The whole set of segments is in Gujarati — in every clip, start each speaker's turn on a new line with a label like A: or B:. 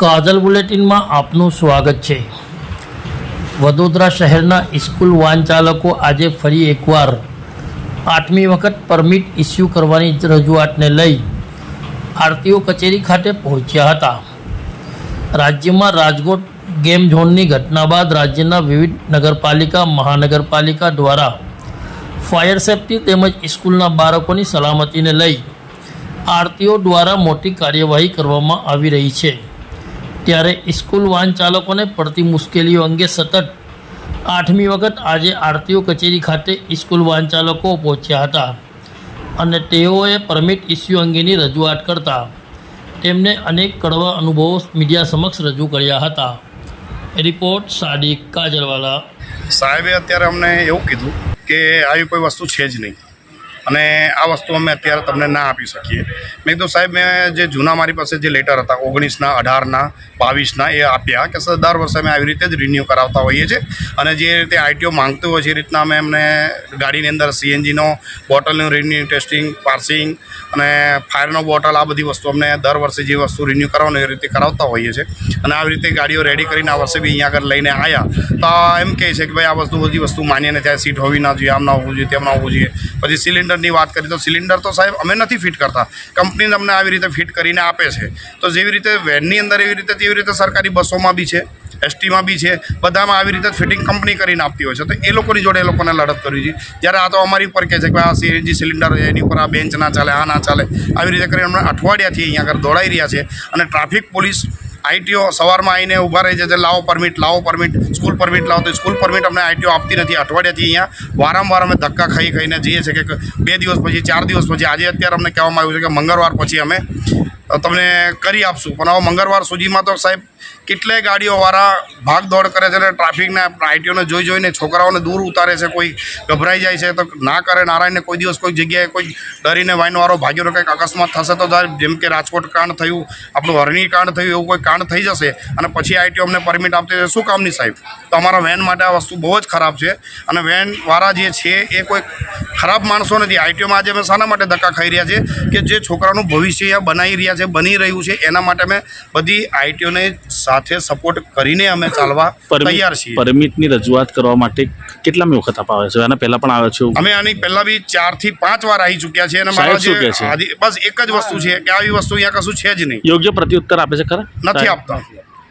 A: કાજલ બુલેટિનમાં આપનું સ્વાગત છે. વડોદરા શહેરના સ્કૂલ વાહન ચાલકો આજે ફરી એકવાર આઠમી વખત પરમિટ ઇસ્યુ કરવાની રજૂઆતને લઈ આરટીઓ કચેરી ખાતે પહોંચ્યા હતા. રાજ્યમાં રાજકોટ ગેમ ઝોનની ઘટના બાદ રાજ્યના વિવિધ નગરપાલિકા, મહાનગરપાલિકા દ્વારા ફાયર સેફટી તેમજ સ્કૂલના બાળકોની સલામતીને લઈ આરટીઓ દ્વારા મોટી કાર્યવાહી કરવામાં આવી રહી છે. ત્યારે સ્કૂલ વાહન ચાલકોને પડતી મુશ્કેલીઓ અંગે સતત આઠમી વખત આજે આરટીઓ કચેરી ખાતે સ્કૂલ વાહન ચાલકો પહોંચ્યા હતા અને તેઓએ પરમિટ ઇસ્યુ અંગેની રજૂઆત કરતા તેમને અનેક કડવા અનુભવો મીડિયા સમક્ષ રજૂ કર્યા હતા. રિપોર્ટ સાદિક કાજરવાલા
B: સાહેબે અત્યારે અમને એવું કીધું કે આવી કોઈ વસ્તુ છે જ નહીં. અને આ વસ્તુ અમે અત્યારે તમને ના આપી શકીએ. મેં કીધું, સાહેબ, મેં જે જૂના મારી પાસે જે લેટર હતા, ઓગણીસના, અઢારના, બાવીસના, એ આપ્યા કે સર, દર વર્ષે અમે આવી રીતે જ રિન્યૂ કરાવતા હોઈએ છીએ. અને જે રીતે આઈટીઓ માંગતું હોય છે એ રીતના અમે એમને ગાડીની અંદર સીએનજીનો બોટલનું રિન્યૂ ટેસ્ટિંગ પાર્સિંગ અને ફાયરનો બોટલ આ બધી વસ્તુ અમને દર વર્ષે જે વસ્તુ રિન્યૂ કરાવવાનું એ રીતે કરાવતા હોઈએ છીએ. અને આવી રીતે ગાડીઓ રેડી કરીને આ વર્ષે બી અહીંયા આગળ લઈને આવ્યા તો આ એમ કહે છે કે ભાઈ, આ વસ્તુ બધી વસ્તુ માનીને ત્યાં સીટ હોવી ના જોઈએ, આમ ના હોવું જોઈએ, તેમ ના હોવું જોઈએ. પછી સિલિન્ડરની વાત કરીએ તો સિલિન્ડર તો સાહેબ અમે નથી ફિટ કરતા. કંપની તમને આવી રીતે ફિટ કરીને આપે છે. તો જેવી રીતે વેનની અંદર એવી રીતે તેવી રીતે સરકારી બસોમાં બી છે, એસટીમાં બી છે, બધામાં આવી રીતે ફિટિંગ કંપની કરીને આપતી હોય છે. તો એ લોકોની જોડે એ લોકોને લડત કરવી જોઈએ. જ્યારે આ તો અમારી ઉપર કહે છે કે આ સીએનજી સિલિન્ડર એની ઉપર આ બેન્ચ ના ચાલે, આ ના ચાલે. આવી રીતે કરીને અમને અઠવાડિયાથી અહીંયા આગળ દોડાઈ રહ્યા છે. અને ટ્રાફિક પોલીસ આઈટીઓ સવારમાં આવીને ઊભા રહી છે લાવો પરમિટ લાવો પરમિટ, સ્કૂલ પરમિટ લાવો. તો સ્કૂલ પરમિટ અમને આઈટીઓ આપતી નથી. અઠવાડિયાથી અહીંયા વારંવાર અમે ધક્કા ખાઈ ખાઈને જઈએ છીએ કે બે દિવસ પછી, ચાર દિવસ પછી, આજે અત્યારે અમને કહેવામાં આવ્યું છે કે મંગળવાર પછી અમે તમને કરી આપશું. પણ હવે મંગળવાર સુધીમાં તો સાહેબ કેટલાય ગાડીઓવાળા ભાગ દોડ કરે છે અને ટ્રાફિકના આઈટીઓને જોઈ જોઈને છોકરાઓને દૂર ઉતારે છે, કોઈ ગભરાઈ જાય છે તો ના કરે, નારાયણને કોઈ દિવસ કોઈ જગ્યાએ કોઈ ડરીને વાઇનવાળો ભાગ્યો કંઈક અકસ્માત થશે તો જેમ કે રાજકોટ કાંડ થયું, આપણું હરણી કાંડ થયું, એવું કોઈ કાંડ થઈ જશે? અને પછી આઈટીઓ અમને પરમિટ આપતી હશે શું કામની સાહેબ? તો અમારા વેન માટે આ વસ્તુ બહુ જ ખરાબ છે અને વેનવાળા જે છે એ કોઈ ખરાબ માણસો નથી. આઈટીઓમાં આજે અમે શાના માટે ધક્કા ખાઈ રહ્યા છે કે જે છોકરાનું ભવિષ્ય બનાવી રહ્યા છે, બની રહ્યું છે, એના માટે અમે બધી આઈટીઓને સાથે સપોર્ટ કરીને અમે ચાલવા તૈયાર છીએ.
C: પરમિટની રજૂઆત કરવા માટે કેટલામી વખત આપ આવે છે? આના પહેલા પણ આવે છે.
B: અમે આની પહેલા બી ચારથી પાંચ વાર આવી ચૂક્યા છે અને મારા જે બસ એક જ વસ્તુ છે કે આવી વસ્તુ અહીંયા કશું છે જ નહીં.
C: યોગ્ય પ્રત્યુત્તર આપે છે ખરા?
B: નથી આપતા.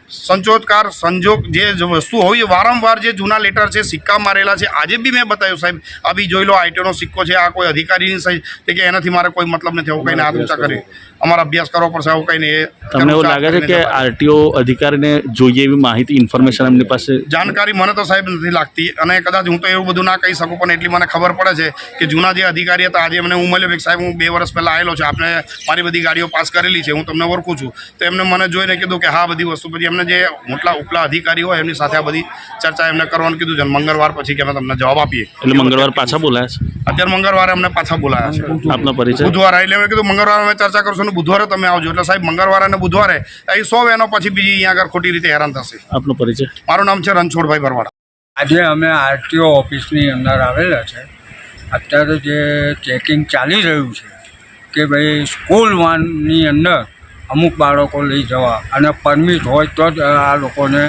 B: સંચોદકાર સંજોગ જે વસ્તુ હોય એ વારંવાર જે જૂના લેટર છે સિક્કા મારેલા છે આજે બી મેં બતાવ્યું સાહેબ. આ બી જોઈ લો આઈટીનો સિક્કો છે આ કોઈ અધિકારીની સહી તે કે એનાથી મારે કોઈ મતલબ નથી આવું કહીને હાથ ઊંચા કરી. અમારા અભ્યાસ કરવો પડશે આવું કહીને એ
C: તમને એવું લાગે છે કે આરટીઓ અધિકારીને જોઈએ એવી માહિતી ઇન્ફોર્મેશન એમની પાસે?
B: જાણકારી મને તો સાહેબ નથી લાગતી અને કદાચ હું તો એવું બધું ના કહી શકું પણ એટલી મને ખબર પડે છે કે જૂના જે અધિકારી હતા આજે મને હું મળ્યો કે સાહેબ હું બે વર્ષ પહેલાં આવેલો છું આપણે મારી બધી ગાડીઓ પાસ કરેલી છે હું તમને ઓળખું છું. તો એમને મને જોઈને કીધું કે હા બધી વસ્તુ પછી એમને જે મોટા ઉપલા અધિકારી હોય એમની સાથે આ બધી ચર્ચા એમને કરવાનું કીધું છે મંગળવાર પછી કે અમે તમને જવાબ આપીએ.
C: એટલે મંગળવાર પાછા બોલાયા છે?
B: અત્યારે મંગળવારે અમને પાછા બોલાયા છે.
C: આપનો પરિચય?
B: બુધવારે એટલે મેં કીધું મંગળવારે અમે ચર્ચા કરશું અને બુધવારે તમે આવજો. એટલે સાહેબ મંગળવારે અને બુધવારે એ સો વેનો પછી બીજી અહીંયા આગળ ખોટી રીતે હેરાન થશે.
C: આપનો પરિચય?
B: મારું નામ છે રણછોડભાઈ ભરવાડ
D: આજે અમે આરટીઓ ઓફિસની અંદર આવેલા છે. અત્યારે જે ચેકિંગ ચાલી રહ્યું છે કે ભાઈ સ્કૂલ વાનની અંદર અમુક બાળકો લઈ જવા અને પરમિટ હોય તો જ આ લોકોને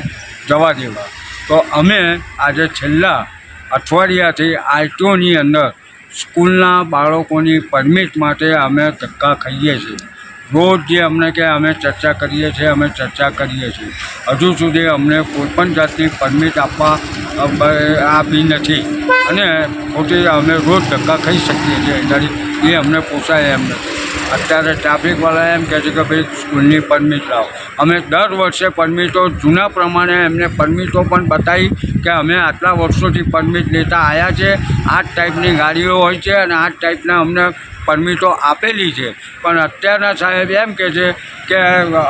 D: જવા દેવા. તો અમે આજે છેલ્લા અઠવાડિયાથી આરટીઓની અંદર સ્કૂલના બાળકોની પરમિટ માટે અમે ધક્કા ખાઈએ છીએ. રોજ જે અમને કે અમે ચર્ચા કરીએ છીએ, અમે ચર્ચા કરીએ છીએ. હજુ સુધી અમને કોઈપણ જાતની પરમિટ આપવા આપી નથી. અને પોતે અમે રોજ ધક્કા ખાઈ શકીએ છીએ. એ અમને પોસાય એમ નથી. અત્યારે ટ્રાફિકવાળા એમ કહે છે કે ભાઈ સ્કૂલની પરમિટ લાવો. અમે દર વર્ષે પરમિટો જૂના પ્રમાણે એમને પરમિટો પણ બતાવી કે અમે આટલા વર્ષોથી પરમિટ લેતા આવ્યા છે. આ જ ટાઈપની ગાડીઓ હોય છે અને આ જ ટાઈપના અમને પરમિટો આપેલી છે. પણ અત્યારના સાહેબ એમ કહે છે કે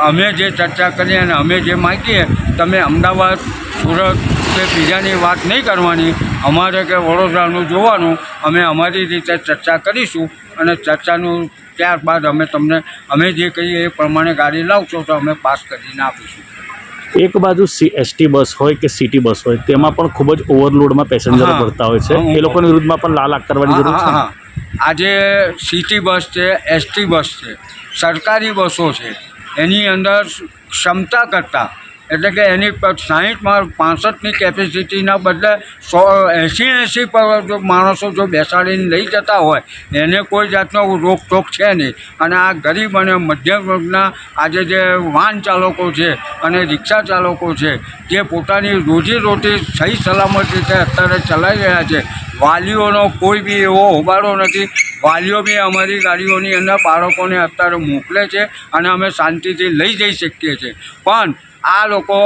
D: અમે જે ચર્ચા કરીએ અને અમે જે માગીએ, તમે અમદાવાદ, સુરત કે બીજાની વાત નહીં કરવાની. અમારે કે વડોદરાનું જોવાનું. અમે અમારી રીતે ચર્ચા કરીશું અને ચર્ચાનું ત્યારબાદ અમે તમને અમે જે કહીએ એ પ્રમાણે ગાડી લાવશો તો અમે પાસ કરીને આપીશું.
C: એક બાજુ એસટી બસ હોય કે સિટી બસ હોય તેમાં પણ ખૂબ જ ઓવરલોડમાં પેસેન્જરો. ભરતા હોય છે. એ લોકોની વિરુદ્ધમાં પણ લાલ કરવાની જરૂર છે.
D: આજે સિટી બસ છે એસટી બસ છે સરકારી બસો છે એની અંદર ક્ષમતા કરતાં એટલે કે એની સાહીઠમાં પાસઠની કેપેસિટીના બદલે સો એંસી એંસી પર જો માણસો જો બેસાડીને લઈ જતા હોય, એને કોઈ જાતનો રોકટોક છે નહીં. અને આ ગરીબ અને મધ્યમ વર્ગના આજે જે વાહન ચાલકો છે અને રિક્ષા ચાલકો છે, જે પોતાની રોજીરોટી સહી સલામત રીતે અત્યારે ચલાવી રહ્યા છે, વાલીઓનો કોઈ બી એવો હોબાળો નથી. વાલીઓ બી અમારી ગાડીઓની અંદર બાળકોને અત્યારે મોકલે છે અને અમે શાંતિથી લઈ જઈ શકીએ છીએ. પણ આ લોકો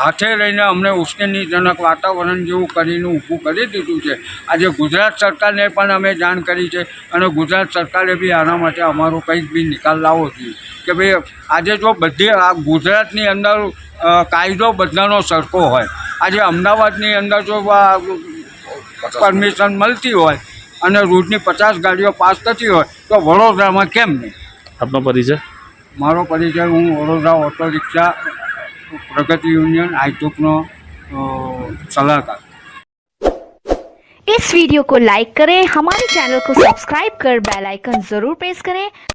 D: હાથે રહીને અમને ઉશ્કેરણીજનક વાતાવરણ જેવું કરીને ઊભું કરી દીધું છે. આજે ગુજરાત સરકારને પણ અમે જાણ કરી છે અને ગુજરાત સરકારે બી આના માટે અમારો કંઈક બી નિકાલ લાવવો જોઈએ. કે ભાઈ આજે જો બધી આ ગુજરાતની અંદર કાયદો બધાનો સરખો હોય આજે અમદાવાદની અંદર જો પરમિશન મળતી હોય અને રોજની પચાસ ગાડીઓ પાસ થતી હોય તો વડોદરામાં કેમ નહીં?
C: આપનો પરિચય?
D: મારો પરિચય હું Vadodara auto rickshaw પ્રગતિ યુનિયન આઈટુકનો સલાહકાર
E: इस वीडियो को लाइक करें हमारे चैनल को सब्सक्राइब कर बेल आइकन जरूर प्रेस करें